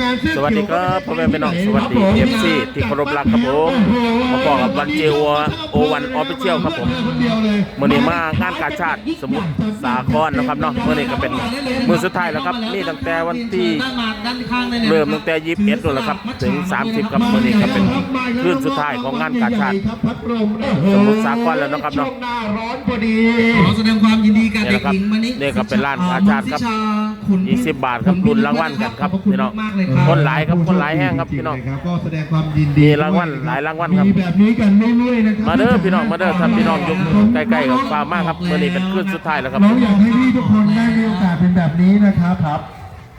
งานเสื้อสวัสดีครับพ่อแม่พี่น้องสวัสดีเอฟซีที่เคารพรักครับผมมาพบกับวันเจวโอวันออฟฟิเชียลครับผมคนเดียวเลยมื่อนี้มางานกาชาติสมุทรสาครนะครับเนาะมื่อนี้ก็เป็นมือสุดท้ายแล้วครับนี่ตั้งแต่วันที่ด้านมาด้านข้างได้เลยเริ่มตั้งแต่ยี่สิบเอ็ดนู่นแหละครับถึง30ครับมื่อนี้ก็เป็นคืนสุดท้ายของงานกาชาติครับพัดลมโอ้โหสมุทรสาครแล้วนะครับเนาะช่วงหน้าร้อนพอดีขอแสดงความยินดีกับเนี่ยเด็กนะครับหญิงมานิเนี่ยก็เป็นร้านกาชาติครับวิชขุน20บาทครับรุ่นรางวัลกันครับขอบคุณพี่น้องมากๆเลยครับคนหลายครับคนหลายแห้งครับพี่น้องครับก็แสดงความยินดีมีรางวัลหลายรางวัลครับมีแบบนี้กันเรื่อยๆนะครัมาเด้อพี่น้องมาเด้อท่านพี่น้องอยุ่ใกล้ๆกับฟาร์มมากครับมื่อนี้เป็นคืนสุดท้ายแล้วครับน้องอยากให้พี่ทุกคนได้มีโอกาสเป็นแบบนี้นะครับครับ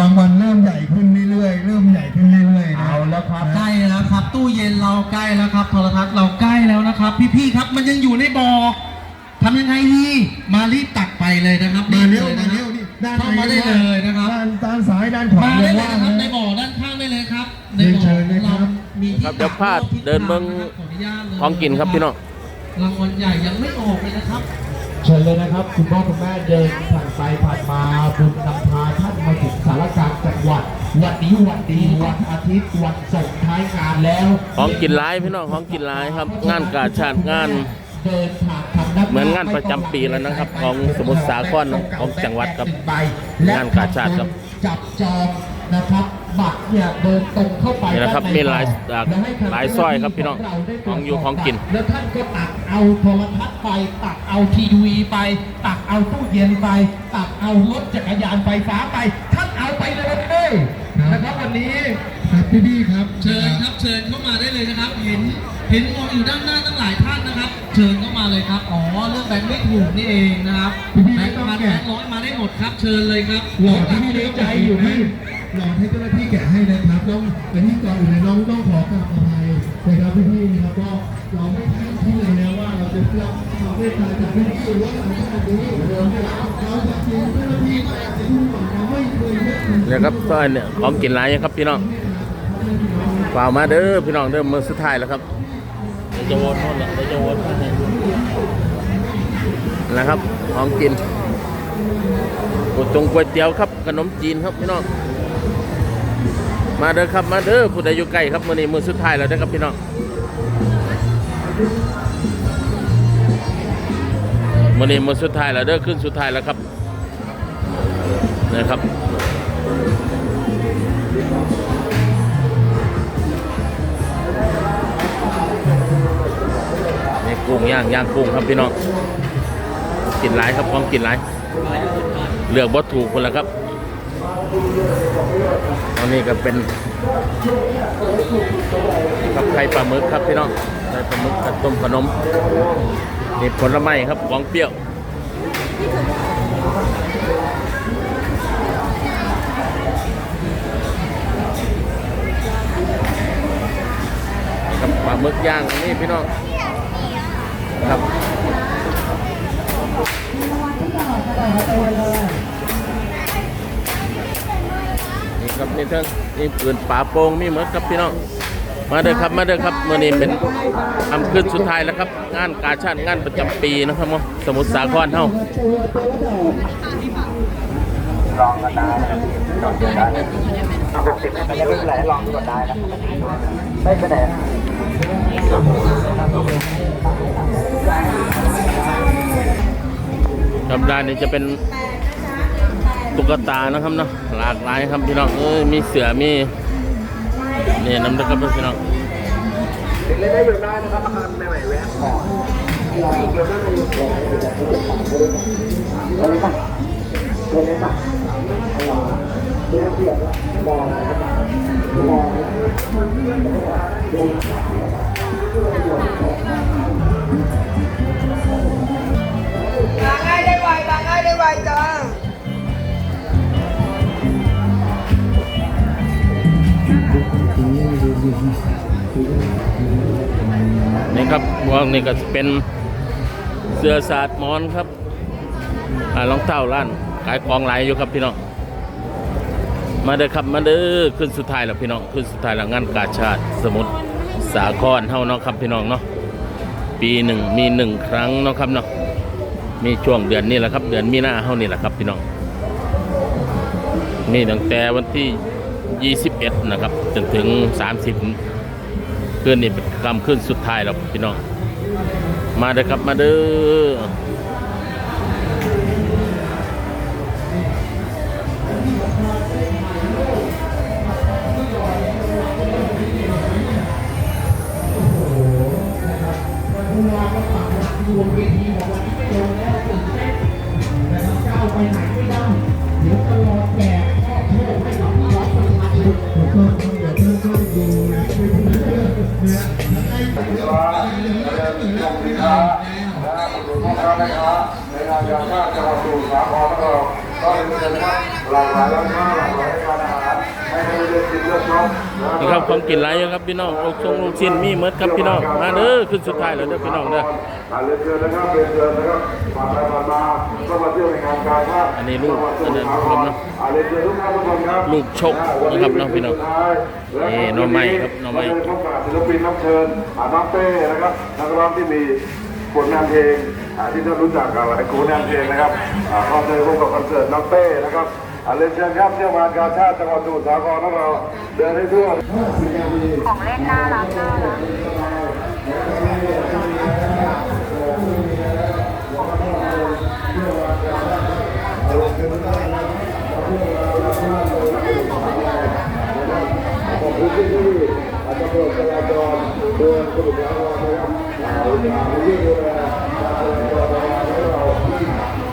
รางวัลเริ่มใหญ่ขึ้นเรื่อยๆ เริ่มใหญ่ขึ้นเรื่อยๆนะเอาแล้วครับใกล้แล้วครับ ตู้เย็นเราใกล้แล้วครับ โทรทัศน์เราใกล้แล้วนะครับ พี่ๆครับ มันยังอยู่ในบ่อทำยังไงดีมารีบตักไปเลยนะครับมาเร็วรีบมาลเร็ยวนี่ด้านเข้ามาได้เลยนะครับด้านด้านซ้ายด้านขวามาได้เลย ครับมีที่ครับเดี๋ยวพาดเดินเบิ่งขออนุญาตเลยของกินครับพี่น้องรางวัลใหญ่ยังไม่ออกเลยนะครับเชิญเลยนะครับ คุณพ่อคุณแม่เดินผ่านไปผ่านมาบุญนำพาท่านมาถึงสารกลารจังหวัดวันนี้วันดีวันอาทิตย์วันส่งท้ายงานแล้ว ของกินหลายพี่น้องของกินหลายครับ งานกาชาติงานเดินผ่านทางด้านเหมือนงานประจำปีแล้วนะครับ ของสมุทรสาครของจังหวัดครับใบและงานกาชาติครับจับจองนะครับ บัตรเนี่ยเดินตรงเข้าไปนี่นะครับด้ใมีหลายบ่อหลายและให้ทงหลายซอยครับพี่น้องเาได้ตรวจสบของอยู่ของกิน แล้วท่านก็ตักเอาโทรทัศน์ไป ตักเอาทีวีไป ตักเอาตู้เย็นไป ตักเอารถจักรยานไฟฟ้าไป ท่านเอาไปเลยนะครับวันนี้ครับพี่พี่ครับเชิญครับเชิญเข้ามาได้เลยนะครับ เห็นเห็นมองอยู่ด้านหน้าตั้งหลายท่านนะครับ เชิญเข้ามาเลยครับอ๋อเรื่องแบงค์ไม่ถูกนี่เองนะครับแบงค์พันแบงค์ร้อยมาได้หมดครับ เชิญเลยครับหลอดที่พี่ในใจอยู่นี่ หลอดให้เจ้าหน้าที่แกะให้นะครับต้องแต่ที่ก่อนอื่นน้องต้องขอกราบอภัยนะครับพี่พี่นะครับก็เราไม่ทิ้งที่เลยนะว่าเราจะรับความเมตตาจากพี่พี่ว่าเราจะดีเราจะเราจะเสียเจ้าหน้าที่ก็อาจจะยุ่งก่อนเราไม่เคยนึกถึงเนี่ยครับซอยเนี่ยของกินหลายครับพี่น้องฝ่ากมาเด้อพี่น้องเด้อมือสุดท้ายแล้วครับจะวนโน่นแหละจะวนมาให้นะครับของกินก๋วยตงก๋วยเตี๋ยวครับขนมจีนครับพี่น้อง มาเด้อครับมาเด้อผู้ใดอยู่ใกล้ครับมื้อนี้มือสุดท้ายแล้วเด้อครับพี่น้องมื้อนี้มือสุดท้ายแล้วเด้อขึ้นสุดท้ายแล้วครับนะครับนี่กุ้งย่างย่างกุ้งครับพี่น้องกินหลายครับของกินหลายเลือกวัตถุคนละครับ อันนี้ก็เป็นกับไข่ปลาหมึกครับพี่น้องไข่ปลาหมึกกับต้มขนมนี่ผลไม้ครับของเปรี้ยวกับปลาหมึกย่างนี่พี่น้องครับนี่ ครับนี่เท่งนี่ปืนป่าโป่งมีเหมือนครับพี่น้องมาเด้อครับมาเด้อครับเมื่อนี้เป็นทำขึ้นสุดท้ายแล้วครับ งานกาชาติงานประจำปีนะครับมสมุทรสาครเท่าครับด้านนี้จะเป็น ตุ๊กตานะครับเนาะหลากหลายครับพี่น้องเอ้ยมีเสือมีนี่น้ำตะกับพี่น้องสิ่งใดเป็นอะไรนะครับประกันไม่ไหวแวบบอกเลยนะค่ะ นี่ครับพวกนี้ก็เป็นเสื้อสาดมอนครับรองเท้าร้านขายของหลายอยู่ครับพี่น้อง มาเด้อครับมาเด้อขึ้นสุดท้ายแล้วพี่น้องขึ้นสุดท้ายแล้วงานกาชาติสมุทรสาครเฮาเนาะครับพี่น้องเนาะปีหนึ่งมีหนึ่งครั้งเนาะครับเนาะมีช่วงเดือนนี้แหละครับ เดือนมีนาเฮานี่แหละครับพี่น้องนี่ตั้งแต่วันที่ 21 นะครับ จนถึง 30คืนนี่เป็นคำขึ้นสุดท้ายแล้วพี่น้อง มาเด้อครับมาเด้อ หลากหลายร้านค้าหลากหลายร้านอาหาร นี่ครับของกินหลายอยู่ครับพี่น้องลูกทรงลูกชิ้นมีเมดครับพี่น้องมาเด้อขึ้นสุดท้ายแล้วเด้อพี่น้องเด้ออันนะครับผ่านไปผ่านมาก็มาเที่ยวในงานการชาติอันนี้ลูกอันนั้นผมนะลูกชกนะครับน้องพี่น้องนี่น้องไม้ครับน้องไม้เราจะพบกับศิลปินรับเชิญน้องเป้นะครับนักร้องที่มีผลงานเพลงที่ท่านรู้จักกับไอ้ครูงานเพลงนะครับอ่าขอเชิญพบกับคอนเสิร์ตน้องเป้นะครับ อ่าเรียนเชิญครับเที่ยวงากาชาติจังหวัดสมุทรสาครของเราเดินให้ทั่วของเล่นน่ารักน่ารักขอบคุณที่ที่อาจจะเดจราจรเดินสมุทรสาครนะครับเราจรของเราเลยขอบคุณท่านเป็นขอบคุณท่านเป็นบริเวณที่เชื่อมขอบคุณท่านกโอ้ท่านจากสองแห่งเมืองสมุทรสาครรวมไปถึงประธานจราจรที่จะรับดูขอให้ความเราะห์เอาเรื่องการจราจรขอบคุณมากครับขอบคุณครับเชิญครับคนที่มาทำงานที่แลการจราจะช่วยกันขอบคุณแล้วอันนี้ก็มาช่วยทำงานจังหวัดสมุทร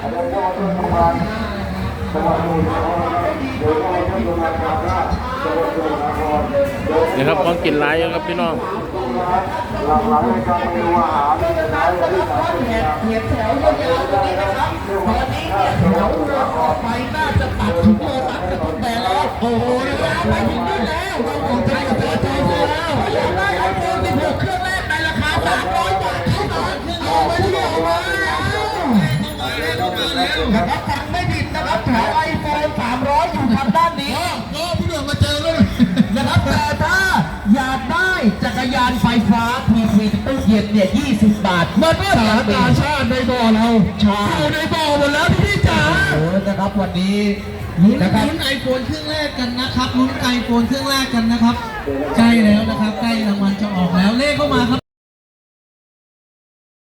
ครเดี๋ยวก็มาช่วยทำงานการชาติจังหวัดสมุทรสาครนี่ครับของกินหลายครับพี่น้องหลากหลายรายการเรายอย่างที่สามสิบอย่างเหยียบแถวยาวๆตรงใจกับตอนนี้วเราออกไปน่าจะตัดถึงโลตัสกันตั้งแต่แล้วโอ้โห อยู่นะครับฟังไม่ผิดนะครับแถวไอโฟน300 อยู่ทางด้านนี้ก็พี่เหลือมาเจอเลยวนะครับแต่ถ้าอยากได้จักรยานไฟฟ้าทีวีตู้เย็นเนี่ย20 บาทเมื่อมื่อสารกาชาติในบ่อเราอยู่ในบ่อหมดแล้วพี่จ๋าโอ้นะครับวันนี้ลุ้นลุ้นไอโฟนเครื่องแรกกันนะครับลุ้นไอโฟนเครื่องแรกกันนะครับ ใกล้แล้วนะครับ ใกล้รางวัลจะออกแล้วเลขเข้ามาครับ